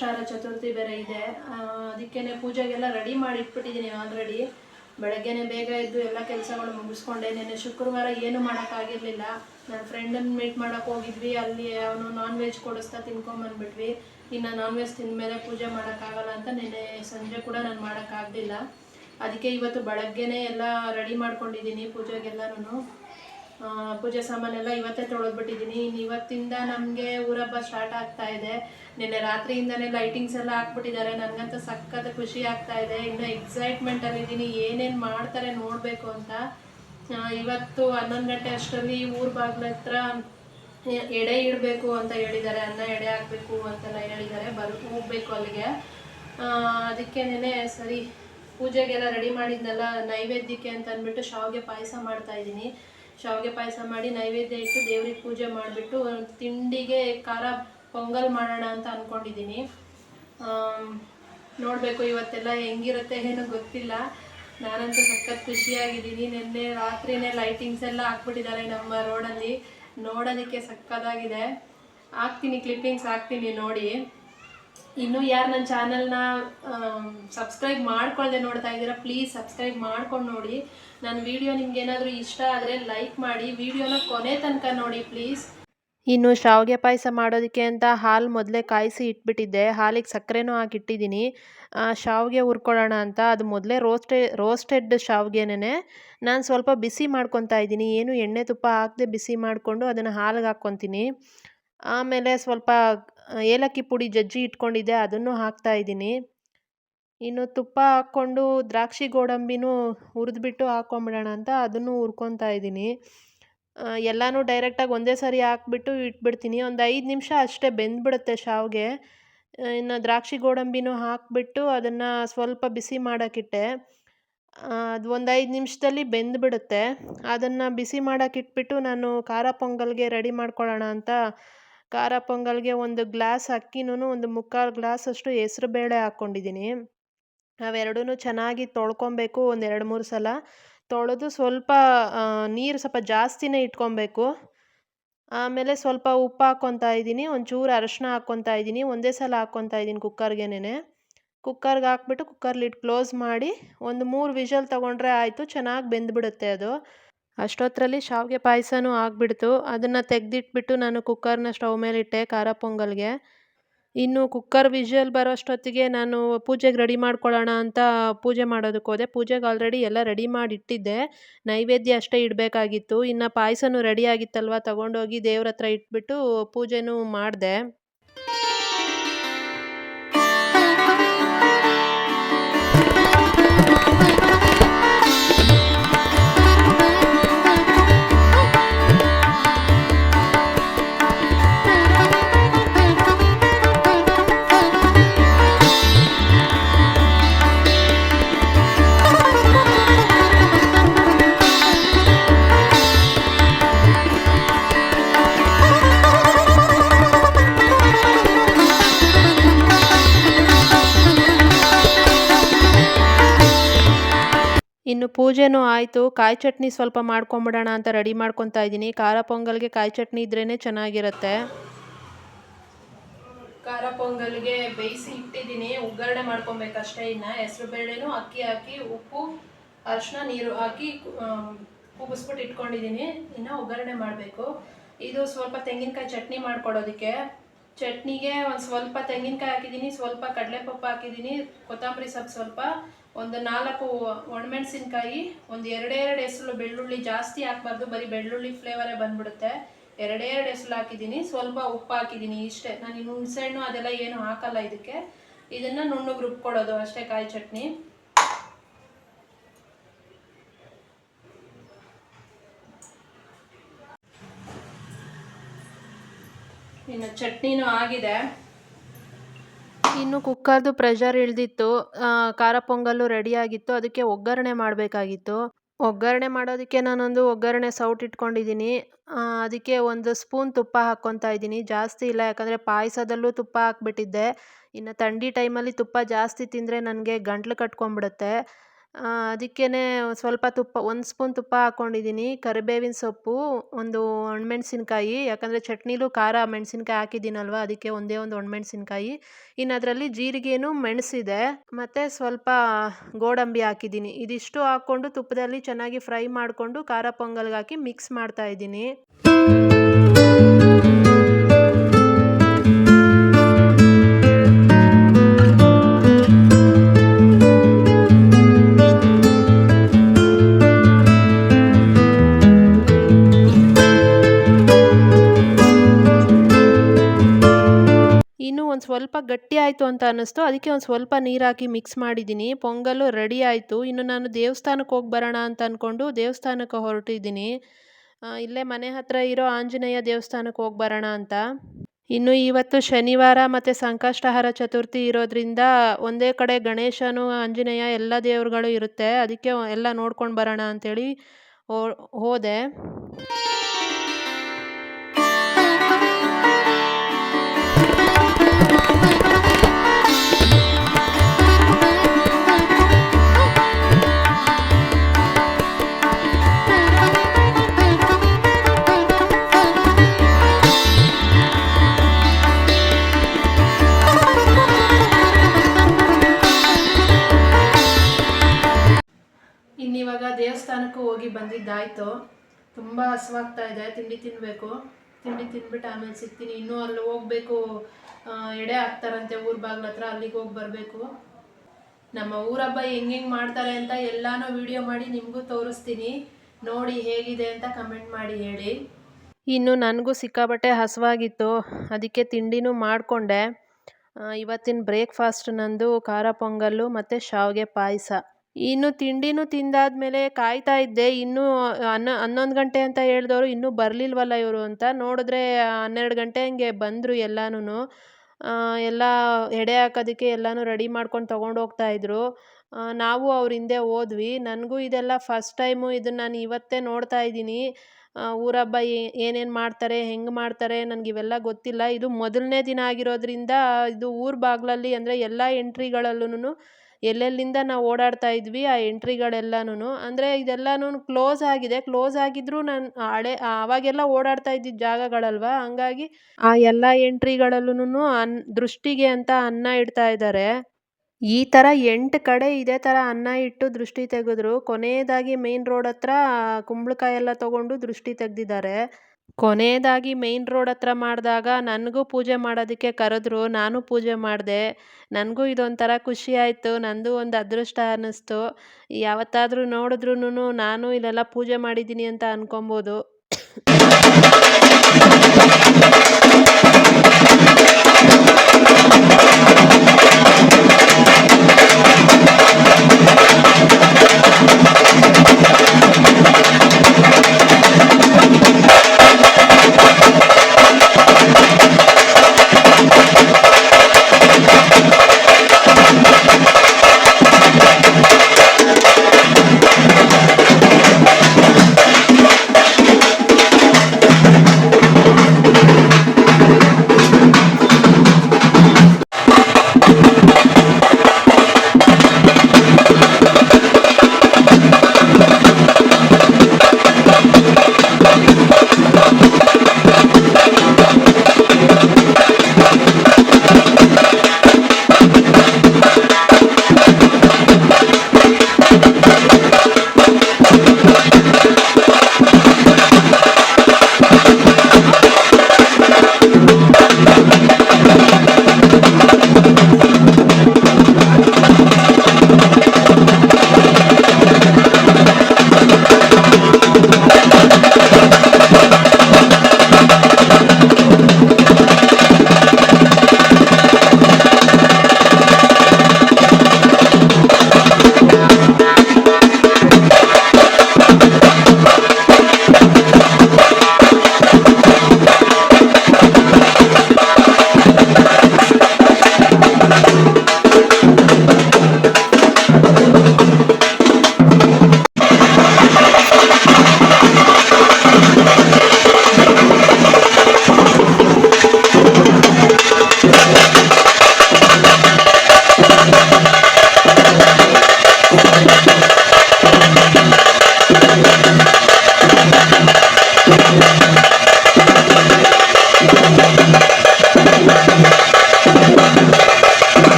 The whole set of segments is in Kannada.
ಸಂಕಷ್ಟಾರ ಚತುರ್ಥಿ ಬೇರೆ ಇದೆ. ಅದಕ್ಕೇನೆ ಪೂಜೆಗೆಲ್ಲ ರೆಡಿ ಮಾಡಿ ಇಟ್ಬಿಟ್ಟಿದ್ದೀನಿ ಆಲ್ರೆಡಿ ಬೆಳಗ್ಗೆನೆ ಬೇಗ ಎದ್ದು ಎಲ್ಲ ಕೆಲಸಗಳು ಮುಗಿಸ್ಕೊಂಡೆ. ನೆನ್ನೆ ಶುಕ್ರವಾರ ಏನು ಮಾಡೋಕ್ಕಾಗಿರಲಿಲ್ಲ. ನನ್ನ ಫ್ರೆಂಡನ್ನು ಮೀಟ್ ಮಾಡೋಕೆ ಹೋಗಿದ್ವಿ. ಅಲ್ಲಿ ಅವನು ನಾನ್ ವೆಜ್ ಕೊಡಿಸ್ತಾ ತಿನ್ಕೊಂಬಂದ್ಬಿಟ್ವಿ ಇನ್ನು ನಾನ್ ವೆಜ್ ತಿಂದಮೇಲೆ ಪೂಜೆ ಮಾಡೋಕ್ಕಾಗಲ್ಲ ಅಂತ ನೆನ್ನೆ ಸಂಜೆ ಕೂಡ ನಾನು ಮಾಡೋಕ್ಕಾಗಲಿಲ್ಲ ಅದಕ್ಕೆ ಇವತ್ತು ಬೆಳಗ್ಗೆನೇ ಎಲ್ಲ ರೆಡಿ ಮಾಡ್ಕೊಂಡಿದ್ದೀನಿ ಪೂಜೆಗೆಲ್ಲನೂ ಪೂಜೆ ಸಾಮಾನೆಲ್ಲ ಇವತ್ತೇ ತೊಳೆದ್ಬಿಟ್ಟಿದ್ದೀನಿ ಇನ್ನು ಇವತ್ತಿಂದ ನಮಗೆ ಊರಬ್ಬ ಸ್ಟಾರ್ಟ್ ಆಗ್ತಾ ಇದೆ. ನಿನ್ನೆ ರಾತ್ರಿಯಿಂದನೇ ಲೈಟಿಂಗ್ಸ್ ಎಲ್ಲ ಹಾಕ್ಬಿಟ್ಟಿದ್ದಾರೆ. ನನಗಂತೂ ಸಖತ್ ಖುಷಿ ಆಗ್ತಾ ಇದೆ. ಇನ್ನು ಎಕ್ಸೈಟ್ಮೆಂಟಲ್ಲಿ ಇದ್ದೀನಿ ಏನೇನು ಮಾಡ್ತಾರೆ ನೋಡಬೇಕು ಅಂತ. ಇವತ್ತು ಹನ್ನೊಂದು ಗಂಟೆ ಅಷ್ಟರಲ್ಲಿ ಊರ ಬಾಗ್ಲ ಹತ್ರ ಎಡೆ ಇಡಬೇಕು ಅಂತ ಹೇಳಿದ್ದಾರೆ. ಅನ್ನ ಎಡೆ ಹಾಕಬೇಕು ಅಂತೆಲ್ಲ ಹೇಳಿದ್ದಾರೆ. ಬರ್, ಹೋಗ್ಬೇಕು ಅಲ್ಲಿಗೆ. ಅದಕ್ಕೆ ನೆನೆ ಸರಿ ಪೂಜೆಗೆಲ್ಲ ರೆಡಿ ಮಾಡಿದ್ನಲ್ಲ, ನೈವೇದ್ಯಕ್ಕೆ ಅಂತ ಅಂದ್ಬಿಟ್ಟು ಶಾವಿಗೆ ಪಾಯಸ ಮಾಡ್ತಾ ಇದ್ದೀನಿ. ಶಾವಿಗೆ ಪಾಯಸ ಮಾಡಿ ನೈವೇದ್ಯ ಇಟ್ಟು ದೇವ್ರಿಗೆ ಪೂಜೆ ಮಾಡಿಬಿಟ್ಟು ತಿಂಡಿಗೆ ಖಾರ ಪೊಂಗಲ್ ಮಾಡೋಣ ಅಂತ ಅಂದ್ಕೊಂಡಿದ್ದೀನಿ ನೋಡಬೇಕು ಇವತ್ತೆಲ್ಲ ಹೆಂಗಿರುತ್ತೆ ಏನು ಗೊತ್ತಿಲ್ಲ. ನಾನಂತೂ ಸಖತ್ ಖುಷಿಯಾಗಿದ್ದೀನಿ. ನಿನ್ನೆ ರಾತ್ರಿನೇ ಲೈಟಿಂಗ್ಸ್ ಎಲ್ಲ ಹಾಕ್ಬಿಟ್ಟಿದ್ದಾರೆ ನಮ್ಮ ರೋಡಲ್ಲಿ. ನೋಡೋದಕ್ಕೆ ಸಕ್ಕತ್ತಾಗಿದೆ. ಹಾಕ್ತೀನಿ ಕ್ಲಿಪ್ಪಿಂಗ್ಸ್ ಹಾಕ್ತೀನಿ ನೋಡಿ. ಇನ್ನು ಯಾರು ನನ್ನ ಚಾನಲ್ನ ಸಬ್ಸ್ಕ್ರೈಬ್ ಮಾಡ್ಕೊಳ್ಳದೆ ನೋಡ್ತಾ ಇದ್ದೀರಾ ಪ್ಲೀಸ್ ಸಬ್ಸ್ಕ್ರೈಬ್ ಮಾಡ್ಕೊಂಡು ನೋಡಿ. ನನ್ನ ವೀಡಿಯೋ ನಿಮ್ಗೆ ಏನಾದರೂ ಇಷ್ಟ ಆದರೆ ಲೈಕ್ ಮಾಡಿ. ವೀಡಿಯೋನ ಕೊನೆ ತನಕ ನೋಡಿ ಪ್ಲೀಸ್ ಇನ್ನು ಶಾವಿಗೆ ಪಾಯಸ ಮಾಡೋದಕ್ಕೆ ಅಂತ ಹಾಲು ಮೊದಲೇ ಕಾಯಿಸಿ ಇಟ್ಬಿಟ್ಟಿದ್ದೆ. ಹಾಲಿಗೆ ಸಕ್ಕರೆನೂ ಹಾಕಿಟ್ಟಿದ್ದೀನಿ. ಶಾವಿಗೆ ಹುರ್ಕೊಳ್ಳೋಣ ಅಂತ. ಅದು ಮೊದಲೇ ರೋಸ್ಟೆ ರೋಸ್ಟೆಡ್ ಶಾವಿಗೆನೇ ನಾನು ಸ್ವಲ್ಪ ಬಿಸಿ ಮಾಡ್ಕೊತಾ ಇದ್ದೀನಿ. ಏನು ಎಣ್ಣೆ ತುಪ್ಪ ಹಾಕದೆ ಬಿಸಿ ಮಾಡಿಕೊಂಡು ಅದನ್ನು ಹಾಲಿಗೆ ಹಾಕ್ಕೊತೀನಿ. ಆಮೇಲೆ ಸ್ವಲ್ಪ ಏಲಕ್ಕಿ ಪುಡಿ ಜಜ್ಜಿ ಇಟ್ಕೊಂಡಿದ್ದೆ. ಅದನ್ನು ಹಾಕ್ತಾ ಇದ್ದೀನಿ. ಇನ್ನು ತುಪ್ಪ ಹಾಕ್ಕೊಂಡು ದ್ರಾಕ್ಷಿ ಗೋಡಂಬಿನೂ ಹುರಿದ್ಬಿಟ್ಟು ಹಾಕ್ಕೊಂಬಿಡೋಣ ಅಂತ ಅದನ್ನು ಹುರ್ಕೊತಾ ಇದ್ದೀನಿ. ಎಲ್ಲನೂ ಡೈರೆಕ್ಟಾಗಿ ಒಂದೇ ಸಾರಿ ಹಾಕ್ಬಿಟ್ಟು ಇಟ್ಬಿಡ್ತೀನಿ. ಒಂದು ಐದು ನಿಮಿಷ ಅಷ್ಟೇ ಬೆಂದ್ಬಿಡುತ್ತೆ ಶಾವಿಗೆ. ಇನ್ನು ದ್ರಾಕ್ಷಿ ಗೋಡಂಬಿನೂ ಹಾಕಿಬಿಟ್ಟು ಅದನ್ನು ಸ್ವಲ್ಪ ಬಿಸಿ ಮಾಡೋಕ್ಕಿಟ್ಟೆ. ಅದು ಒಂದು ಐದು ನಿಮಿಷದಲ್ಲಿ ಬೆಂದ್ಬಿಡುತ್ತೆ. ಅದನ್ನು ಬಿಸಿ ಮಾಡೋಕ್ಕಿಟ್ಬಿಟ್ಟು ನಾನು ಖಾರ ಪೊಂಗಲ್ಗೆ ರೆಡಿ ಮಾಡ್ಕೊಳ್ಳೋಣ ಅಂತ. ಖಾರ ಪೊಂಗಲ್ಗೆ ಒಂದು ಗ್ಲಾಸ್ ಅಕ್ಕಿನೂ ಒಂದು ಮುಕ್ಕಾಲು ಗ್ಲಾಸ್ ಅಷ್ಟು ಹೆಸ್ರು ಬೇಳೆ ಹಾಕ್ಕೊಂಡಿದ್ದೀನಿ. ಅವೆರಡೂ ಚೆನ್ನಾಗಿ ತೊಳ್ಕೊಬೇಕು ಒಂದು ಎರಡು ಮೂರು ಸಲ. ತೊಳೆದು ಸ್ವಲ್ಪ ನೀರು ಸ್ವಲ್ಪ ಜಾಸ್ತಿನೇ ಇಟ್ಕೊಬೇಕು. ಆಮೇಲೆ ಸ್ವಲ್ಪ ಉಪ್ಪು ಹಾಕ್ಕೊತಾ ಇದ್ದೀನಿ, ಒಂಚೂರು ಅರಶಿನ ಹಾಕ್ಕೊತಾ ಇದ್ದೀನಿ, ಒಂದೇ ಸಲ ಹಾಕ್ಕೊತಾ ಇದ್ದೀನಿ ಕುಕ್ಕರ್ಗೆನೇ ಕುಕ್ಕರ್ಗೆ ಹಾಕ್ಬಿಟ್ಟು ಕುಕ್ಕರ್ ಲಿಡ್ ಕ್ಲೋಸ್ ಮಾಡಿ ಒಂದು ಮೂರು ವಿಷಲ್ ತೊಗೊಂಡ್ರೆ ಆಯಿತು, ಚೆನ್ನಾಗಿ ಬೆಂದ್ಬಿಡುತ್ತೆ ಅದು. ಅಷ್ಟೊತ್ತರಲ್ಲಿ ಶಾವಿಗೆ ಪಾಯಸನೂ ಆಗಿಬಿಡ್ತು. ಅದನ್ನು ತೆಗೆದಿಟ್ಬಿಟ್ಟು ನಾನು ಕುಕ್ಕರ್ನ ಸ್ಟವ್ ಮೇಲಿಟ್ಟೆ ಖಾರ ಪೊಂಗಲ್ಗೆ. ಇನ್ನು ಕುಕ್ಕರ್ ವಿಷಲ್ ಬರೋಷ್ಟೊತ್ತಿಗೆ ನಾನು ಪೂಜೆಗೆ ರೆಡಿ ಮಾಡ್ಕೊಳ್ಳೋಣ ಅಂತ ಪೂಜೆ ಮಾಡೋದಕ್ಕೆ ಹೋದೆ. ಪೂಜೆಗೆ ಆಲ್ರೆಡಿ ಎಲ್ಲ ರೆಡಿ ಮಾಡಿ ಇಟ್ಟಿದ್ದೆ ನೈವೇದ್ಯ ಅಷ್ಟೇ ಇಡಬೇಕಾಗಿತ್ತು. ಇನ್ನು ಪಾಯಸನೂ ರೆಡಿ ಆಗಿತ್ತಲ್ವ, ತಗೊಂಡೋಗಿ ದೇವ್ರ ಹತ್ರ ಇಟ್ಬಿಟ್ಟು ಪೂಜೆನೂ ಮಾಡಿದೆ. ಪೂಜೆನೂ ಆಯಿತು, ಕಾಯಿ ಚಟ್ನಿ ಸ್ವಲ್ಪ ಮಾಡ್ಕೊಂಬಿಡೋಣ ಅಂತ ರೆಡಿ ಮಾಡ್ಕೊತಾ ಇದ್ದೀನಿ. ಖಾರ ಪೊಂಗಲ್ಗೆ ಕಾಯಿ ಚಟ್ನಿ ಇದ್ರೇ ಚೆನ್ನಾಗಿರುತ್ತೆ. ಖಾರ ಪೊಂಗಲ್ಗೆ ಬೇಯಿಸಿ ಇಟ್ಟಿದ್ದೀನಿ. ಒಗ್ಗರಣೆ ಮಾಡ್ಕೊಬೇಕಷ್ಟೇ ಇನ್ನು. ಹೆಸರು ಬೇಳೆನೂ ಅಕ್ಕಿ ಹಾಕಿ, ಉಪ್ಪು ಅರಿಶಿನ ನೀರು ಹಾಕಿ ಕೂಗಿಸ್ಬಿಟ್ಟು ಇಟ್ಕೊಂಡಿದ್ದೀನಿ. ಇನ್ನು ಒಗ್ಗರಣೆ ಮಾಡಬೇಕು. ಇದು ಸ್ವಲ್ಪ ತೆಂಗಿನಕಾಯಿ ಚಟ್ನಿ ಮಾಡ್ಕೊಡೋದಕ್ಕೆ. ಚಟ್ನಿಗೆ ಒಂದು ಸ್ವಲ್ಪ ತೆಂಗಿನಕಾಯಿ ಹಾಕಿದ್ದೀನಿ ಸ್ವಲ್ಪ ಕಡಲೆಪಪ್ಪು ಹಾಕಿದ್ದೀನಿ ಕೊತ್ತಂಬರಿ ಸೊಪ್ಪು ಸ್ವಲ್ಪ, ಒಂದು ನಾಲ್ಕು ಒಣಮೆಣಸಿನ್ಕಾಯಿ, ಒಂದು ಎರಡೆರಡು ಹೆಸರು ಬೆಳ್ಳುಳ್ಳಿ ಜಾಸ್ತಿ ಹಾಕ್ಬಾರ್ದು, ಬರೀ ಬೆಳ್ಳುಳ್ಳಿ ಫ್ಲೇವರೇ ಬಂದ್ಬಿಡುತ್ತೆ. ಎರಡೆರಡು ಹೆಸರು ಹಾಕಿದ್ದೀನಿ ಸ್ವಲ್ಪ ಉಪ್ಪು ಹಾಕಿದ್ದೀನಿ ಇಷ್ಟೇ. ನಾನು ಇನ್ನು ಹುಣಸೆಹಣ್ಣು ಅದೆಲ್ಲ ಏನು ಹಾಕಲ್ಲ ಇದಕ್ಕೆ. ಇದನ್ನು ನುಣ್ಣಗೆ ರುಬ್ಕೊಡೋದು ಅಷ್ಟೇ ಕಾಯಿ ಚಟ್ನಿ. ಇನ್ನು ಚಟ್ನಿನೂ ಆಗಿದೆ. ಇನ್ನು ಕುಕ್ಕರ್ದು ಪ್ರೆಷರ್ ಇಳಿದಿತ್ತು. ಖಾರ ಪೊಂಗಲ್ಲು ರೆಡಿಯಾಗಿತ್ತು ಅದಕ್ಕೆ ಒಗ್ಗರಣೆ ಮಾಡಬೇಕಾಗಿತ್ತು. ಒಗ್ಗರಣೆ ಮಾಡೋದಕ್ಕೆ ನಾನೊಂದು ಒಗ್ಗರಣೆ ಸೌಟ್ ಇಟ್ಕೊಂಡಿದ್ದೀನಿ. ಅದಕ್ಕೆ ಒಂದು ಸ್ಪೂನ್ ತುಪ್ಪ ಹಾಕ್ಕೊತಾ ಇದ್ದೀನಿ. ಜಾಸ್ತಿ ಇಲ್ಲ, ಯಾಕಂದರೆ ಪಾಯಸದಲ್ಲೂ ತುಪ್ಪ ಹಾಕ್ಬಿಟ್ಟಿದ್ದೆ. ಇನ್ನು ಥಂಡಿ ಟೈಮಲ್ಲಿ ತುಪ್ಪ ಜಾಸ್ತಿ ತಿಂದರೆ ನನಗೆ ಗಂಟ್ಲು ಕಟ್ಕೊಂಡ್ಬಿಡುತ್ತೆ. ಅದಕ್ಕೇ ಸ್ವಲ್ಪ ತುಪ್ಪ, ಒಂದು ಸ್ಪೂನ್ ತುಪ್ಪ ಹಾಕ್ಕೊಂಡಿದ್ದೀನಿ ಕರಿಬೇವಿನ ಸೊಪ್ಪು, ಒಂದು ಒಣಮೆಣ್ಸಿನ್ಕಾಯಿ, ಯಾಕಂದರೆ ಚಟ್ನಿಲೂ ಖಾರ ಮೆಣಸಿನ್ಕಾಯಿ ಹಾಕಿದ್ದೀನಲ್ವ, ಅದಕ್ಕೆ ಒಂದೇ ಒಂದು ಒಣಮೆಣ್ಸಿನ್ಕಾಯಿ. ಇನ್ನು ಅದರಲ್ಲಿ ಜೀರಿಗೆನೂ ಮೆಣಸಿದೆ, ಮತ್ತು ಸ್ವಲ್ಪ ಗೋಡಂಬಿ ಹಾಕಿದ್ದೀನಿ ಇದಿಷ್ಟು ಹಾಕ್ಕೊಂಡು ತುಪ್ಪದಲ್ಲಿ ಚೆನ್ನಾಗಿ ಫ್ರೈ ಮಾಡಿಕೊಂಡು ಖಾರ ಪೊಂಗಲ್ಗೆ ಹಾಕಿ ಮಿಕ್ಸ್ ಮಾಡ್ತಾ ಗಟ್ಟಿ ಆಯಿತು ಅಂತ ಅನ್ನಿಸ್ತು. ಅದಕ್ಕೆ ಒಂದು ಸ್ವಲ್ಪ ನೀರು ಹಾಕಿ ಮಿಕ್ಸ್ ಮಾಡಿದ್ದೀನಿ. ಪೊಂಗಲ್ಲು ರೆಡಿ ಆಯಿತು. ಇನ್ನು ನಾನು ದೇವಸ್ಥಾನಕ್ಕೆ ಹೋಗಿ ಬರೋಣ ಅಂತ ಅಂದ್ಕೊಂಡು ದೇವಸ್ಥಾನಕ್ಕೆ ಹೊರಟಿದ್ದೀನಿ. ಇಲ್ಲೇ ಮನೆ ಹತ್ರ ಇರೋ ಆಂಜನೇಯ ದೇವಸ್ಥಾನಕ್ಕೆ ಹೋಗಿ ಬರೋಣ ಅಂತ. ಇನ್ನು ಇವತ್ತು ಶನಿವಾರ ಮತ್ತು ಸಂಕಷ್ಟಹರ ಚತುರ್ಥಿ ಇರೋದ್ರಿಂದ ಒಂದೇ ಕಡೆ ಗಣೇಶನು, ಆಂಜನೇಯ ಎಲ್ಲ ದೇವರುಗಳು ಇರುತ್ತೆ. ಅದಕ್ಕೆ ಎಲ್ಲ ನೋಡ್ಕೊಂಡು ಬರೋಣ ಅಂಥೇಳಿ ಹೋದೆ. ಹಸುವಾಗ್ತಾ ಇದೆ, ತಿಂಡಿ ತಿನ್ನಬೇಕು ತಿಂಡಿ ತಿನ್ಬಿಟ್ಟು ಆಮೇಲೆ ಸಿಗ್ತೀನಿ. ಇನ್ನೂ ಅಲ್ಲಿ ಹೋಗ್ಬೇಕು ಎಡೆ ಹಾಕ್ತಾರಂತೆ ಊರ ಬಾಗ್ಲ ಹತ್ರ, ಅಲ್ಲಿಗೆ ಹೋಗಿ ಬರಬೇಕು. ನಮ್ಮ ಊರಬ್ಬ ಹೆಂಗೆ ಹೆಂಗೆ ಮಾಡ್ತಾರೆ ಅಂತ ಎಲ್ಲಾನು ವಿಡಿಯೋ ಮಾಡಿ ನಿಮಗೂ ತೋರಿಸ್ತೀನಿ. ನೋಡಿ ಹೇಗಿದೆ ಅಂತ ಕಮೆಂಟ್ ಮಾಡಿ ಹೇಳಿ. ಇನ್ನು ನನಗೂ ಸಿಕ್ಕಾಬಟ್ಟೆ ಹಸಿವಾಗಿತ್ತು. ಅದಕ್ಕೆ ತಿಂಡಿನೂ ಮಾಡಿಕೊಂಡೆ. ಇವತ್ತಿನ ಬ್ರೇಕ್ಫಾಸ್ಟ್ ನಂದು ಖಾರ ಪೊಂಗಲ್ಲು ಮತ್ತು ಶಾವಿಗೆ ಪಾಯಸ. ಇನ್ನು ತಿಂಡಿನೂ ತಿಂದಾದ್ಮೇಲೆ ಕಾಯ್ತಾ ಇದ್ದೆ. ಇನ್ನೂ ಹನ್ನ ಹನ್ನೊಂದು ಗಂಟೆ ಅಂತ ಹೇಳಿದವರು ಇನ್ನೂ ಬರಲಿಲ್ವಲ್ಲ ಇವರು ಅಂತ. ನೋಡಿದ್ರೆ ಹನ್ನೆರಡು ಗಂಟೆ ಹಂಗೆ ಬಂದರು ಎಲ್ಲಾನು ಎಲ್ಲ ಎಡೆ ಹಾಕೋದಕ್ಕೆ ಎಲ್ಲನೂ ರೆಡಿ ಮಾಡ್ಕೊಂಡು ತೊಗೊಂಡು ಹೋಗ್ತಾ ಇದ್ರು. ನಾವು ಅವ್ರ ಹಿಂದೆ ಹೋದ್ವಿ. ನನಗೂ ಇದೆಲ್ಲ ಫಸ್ಟ್ ಟೈಮು ಇದನ್ನು ನಾನು ಇವತ್ತೇ ನೋಡ್ತಾ ಇದ್ದೀನಿ. ಊರಬ್ಬ ಏನೇನು ಮಾಡ್ತಾರೆ, ಹೆಂಗೆ ಮಾಡ್ತಾರೆ ನನಗೆ ಇವೆಲ್ಲ ಗೊತ್ತಿಲ್ಲ. ಇದು ಮೊದಲನೇ ದಿನ ಆಗಿರೋದ್ರಿಂದ, ಇದು ಊರ ಬಾಗಿಲಲ್ಲಿ ಅಂದರೆ ಎಲ್ಲ ಎಂಟ್ರಿಗಳಲ್ಲೂ ಎಲ್ಲೆಲ್ಲಿಂದ ನಾವು ಓಡಾಡ್ತಾ ಇದ್ವಿ, ಆ ಎಂಟ್ರಿಗಳೆಲ್ಲನೂ ಅಂದರೆ ಇದೆಲ್ಲನೂ ಕ್ಲೋಸ್ ಆಗಿದೆ. ಕ್ಲೋಸ್ ಆಗಿದ್ರೂ ನಾನು ಹಳೆ ಆವಾಗೆಲ್ಲ ಓಡಾಡ್ತಾ ಇದ್ದಿದ್ದ ಜಾಗಗಳಲ್ವಾ? ಹಂಗಾಗಿ ಆ ಎಲ್ಲ ಎಂಟ್ರಿಗಳಲ್ಲೂ ಅನ್, ದೃಷ್ಟಿಗೆ ಅಂತ ಅನ್ನ ಇಡ್ತಾ ಇದ್ದಾರೆ ಈ ಥರ ಎಂಟು ಕಡೆ ಇದೇ ಥರ ಅನ್ನ ಇಟ್ಟು ದೃಷ್ಟಿ ತೆಗೆದ್ರು. ಕೊನೆಯದಾಗಿ ಮೇನ್ ರೋಡ್ ಹತ್ರ ಕುಂಬಳಕಾಯಿ ಎಲ್ಲ ತಗೊಂಡು ದೃಷ್ಟಿ ತೆಗ್ದಿದ್ದಾರೆ. ಕೊನೆಯದಾಗಿ ಮೇಯ್ನ್ ರೋಡ್ ಹತ್ರ ಮಾಡಿದಾಗ ನನಗೂ ಪೂಜೆ ಮಾಡೋದಕ್ಕೆ ಕರೆದ್ರು, ನಾನು ಪೂಜೆ ಮಾಡಿದೆ. ನನಗೂ ಇದೊಂಥರ ಖುಷಿ ಆಯಿತು, ನಂದು ಒಂದು ಅದೃಷ್ಟ ಅನ್ನಿಸ್ತು. ಯಾವತ್ತಾದರೂ ನೋಡಿದ್ರೂ ನಾನು ಇಲ್ಲೆಲ್ಲ ಪೂಜೆ ಮಾಡಿದ್ದೀನಿ ಅಂತ ಅನ್ಕೊಬೋದು.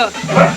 Yeah.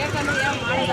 ಏಕಂದ್ರೆ ಮಾಡಲ್ಲ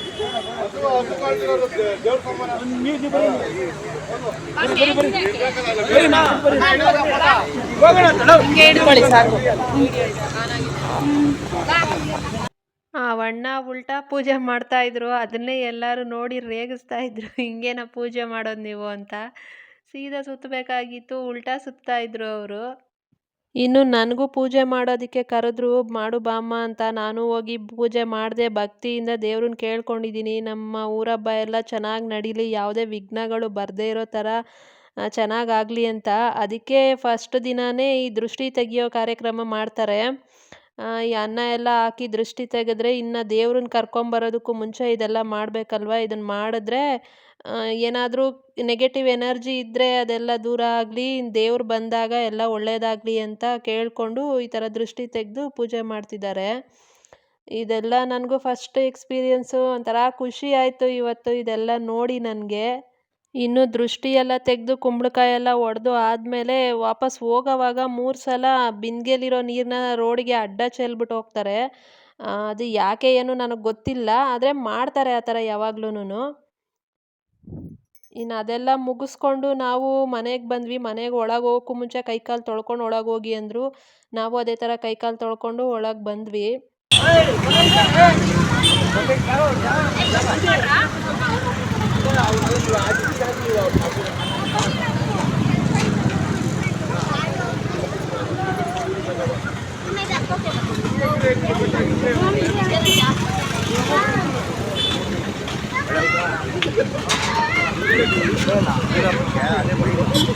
ಆ ಅಣ್ಣ ಉಲ್ಟಾ ಪೂಜೆ ಮಾಡ್ತಾ ಇದ್ರು. ಅದನ್ನೇ ಎಲ್ಲರೂ ನೋಡಿ ರೇಗಿಸ್ತಾ ಇದ್ರು. ಹಿಂಗೇನ ಪೂಜೆ ಮಾಡೋದು ನೀವು ಅಂತ. ಸೀದಾ ಸುತ್ತಬೇಕಾಗಿತ್ತು ಉಲ್ಟಾ ಸುತ್ತಾ ಇದ್ರು ಅವರು. ಇನ್ನು ನನಗೂ ಪೂಜೆ ಮಾಡೋದಕ್ಕೆ ಕರೆದ್ರು, ಮಾಡು ಬಾಮ್ಮ ಅಂತ ನಾನು ಹೋಗಿ ಪೂಜೆ ಮಾಡಿದೆ, ಭಕ್ತಿಯಿಂದ ದೇವ್ರನ್ನ ಕೇಳ್ಕೊಂಡಿದ್ದೀನಿ. ನಮ್ಮ ಊರಬ್ಬ ಎಲ್ಲ ಚೆನ್ನಾಗಿ ನಡೀಲಿ, ಯಾವುದೇ ವಿಘ್ನಗಳು ಬರದೇ ಇರೋ ಥರ ಚೆನ್ನಾಗಾಗಲಿ ಅಂತ. ಅದಕ್ಕೆ ಫಸ್ಟ್ ದಿನವೇ ಈ ದೃಷ್ಟಿ ತೆಗಿಯೋ ಕಾರ್ಯಕ್ರಮ ಮಾಡ್ತಾರೆ. ಅನ್ನ ಎಲ್ಲ ಹಾಕಿ ದೃಷ್ಟಿ ತೆಗೆದ್ರೆ ಇನ್ನು ದೇವ್ರನ್ನ ಕರ್ಕೊಂಬರೋದಕ್ಕೂ ಮುಂಚೆ ಇದೆಲ್ಲ ಮಾಡಬೇಕಲ್ವ? ಇದನ್ನು ಮಾಡಿದ್ರೆ ಏನಾದರೂ ನೆಗೆಟಿವ್ ಎನರ್ಜಿ ಇದ್ದರೆ ಅದೆಲ್ಲ ದೂರ ಆಗಲಿ, ದೇವ್ರು ಬಂದಾಗ ಎಲ್ಲ ಒಳ್ಳೆಯದಾಗಲಿ ಅಂತ ಕೇಳಿಕೊಂಡು ಈ ಥರ ದೃಷ್ಟಿ ತೆಗೆದು ಪೂಜೆ ಮಾಡ್ತಿದ್ದಾರೆ. ಇದೆಲ್ಲ ನನಗೂ ಫಸ್ಟ್ ಎಕ್ಸ್ಪೀರಿಯನ್ಸು ಒಂಥರ ಖುಷಿ ಆಯಿತು ಇವತ್ತು ಇದೆಲ್ಲ ನೋಡಿ ನನಗೆ. ಇನ್ನು ದೃಷ್ಟಿ ಎಲ್ಲ ತೆಗೆದು ಕುಂಬಳಕಾಯಿ ಎಲ್ಲ ಒಡೆದು ಆದಮೇಲೆ ವಾಪಸ್ ಹೋಗೋವಾಗ ಮೂರು ಸಲ ಬಿಂದಿಗೆಲಿರೋ ನೀರನ್ನ ರೋಡಿಗೆ ಅಡ್ಡ ಚೆಲ್ಬಿಟ್ಟು ಹೋಗ್ತಾರೆ. ಅದು ಯಾಕೆ ಏನು ನನಗೆ ಗೊತ್ತಿಲ್ಲ, ಆದರೆ ಮಾಡ್ತಾರೆ ಆ ಥರ ಯಾವಾಗ್ಲೂ ಇನ್ನು ಅದೆಲ್ಲ ಮುಗಿಸ್ಕೊಂಡು ನಾವು ಮನೆಗೆ ಬಂದ್ವಿ, ಮನೆಗೆ ಒಳಗೆ ಹೋಗೋಕ್ಕೂ ಮುಂಚೆ ಕೈಕಾಲು ತೊಳ್ಕೊಂಡು ಒಳಗೆ ಹೋಗಿ ಅಂದರು. ನಾವು ಅದೇ ಥರ ಕೈಕಾಲು ತೊಳ್ಕೊಂಡು ಒಳಗೆ ಬಂದ್ವಿ.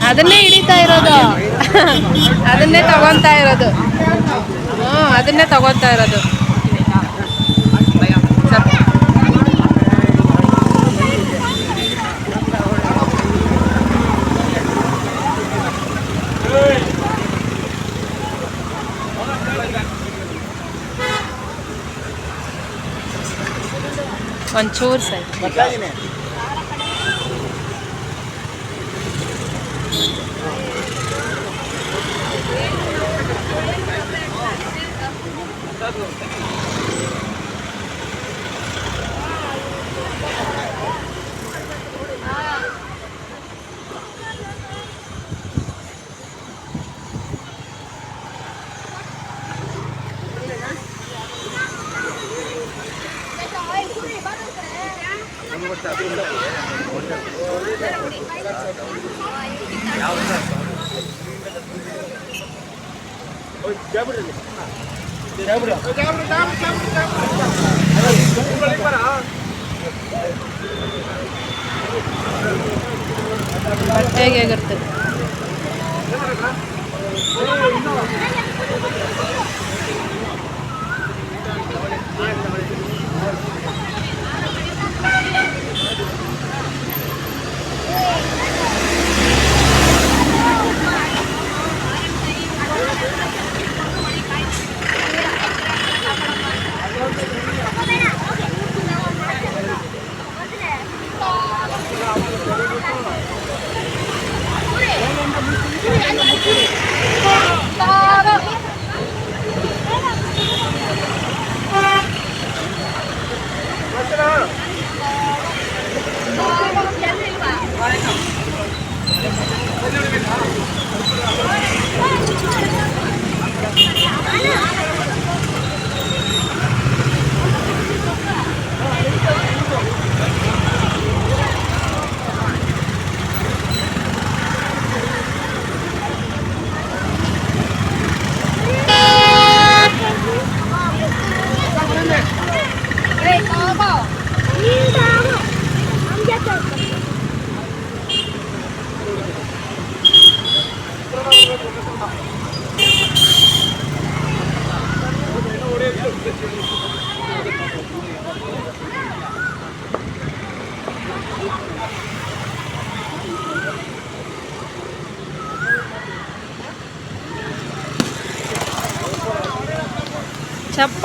ಅದನ್ನೇ ಹಿಡಿತಾ ಇರೋದು. ಅದನ್ನೇ ತಗೊಂತ ಇರೋದು. ಹ್ಞೂ ಅದನ್ನೇ ತಗೊಂತ ಇರೋದು. ಒಂಚೂರು చేపడండి చేపడం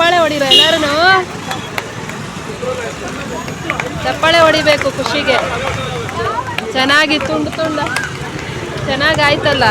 ಚಪ್ಪಾಳೆ ಹೊಡಿರೋ ಎಲ್ಲರೂ ಚಪ್ಪಾಳೆ ಹೊಡಿಬೇಕು ಖುಷಿಗೆ. ಚೆನ್ನಾಗಿ ತುಂಡು ತುಂಡ. ಚೆನ್ನಾಗಾಯ್ತಲ್ಲ?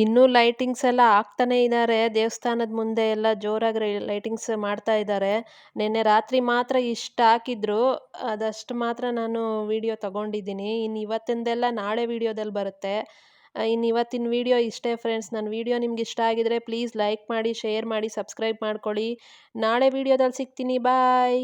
ಇನ್ನೂ ಲೈಟಿಂಗ್ಸ್ ಎಲ್ಲ ಆಗ್ತಾನೆ ಇದ್ದಾರೆ ದೇವಸ್ಥಾನದ ಮುಂದೆ ಎಲ್ಲ ಜೋರಾಗಿ ಲೈಟಿಂಗ್ಸ್ ಮಾಡ್ತಾ ಇದ್ದಾರೆ ನಿನ್ನೆ ರಾತ್ರಿ ಮಾತ್ರ ಇಷ್ಟ ಹಾಕಿದ್ರು. ಅದಷ್ಟು ಮಾತ್ರ ನಾನು ವಿಡಿಯೋ ತಗೊಂಡಿದ್ದೀನಿ. ಇನ್ನು ಇವತ್ತಿಂದೆಲ್ಲ ನಾಳೆ ವಿಡಿಯೋದಲ್ಲಿ ಬರುತ್ತೆ. ಇನ್ನು ಇವತ್ತಿನ ವಿಡಿಯೋ ಇಷ್ಟೇ ಫ್ರೆಂಡ್ಸ್ ನನ್ನ ವಿಡಿಯೋ ನಿಮ್ಗೆ ಇಷ್ಟ ಆಗಿದ್ರೆ ಪ್ಲೀಸ್ ಲೈಕ್ ಮಾಡಿ ಶೇರ್ ಮಾಡಿ ಸಬ್ಸ್ಕ್ರೈಬ್ ಮಾಡ್ಕೊಳ್ಳಿ. ನಾಳೆ ವಿಡಿಯೋದಲ್ಲಿ ಸಿಗ್ತೀನಿ. ಬಾಯ್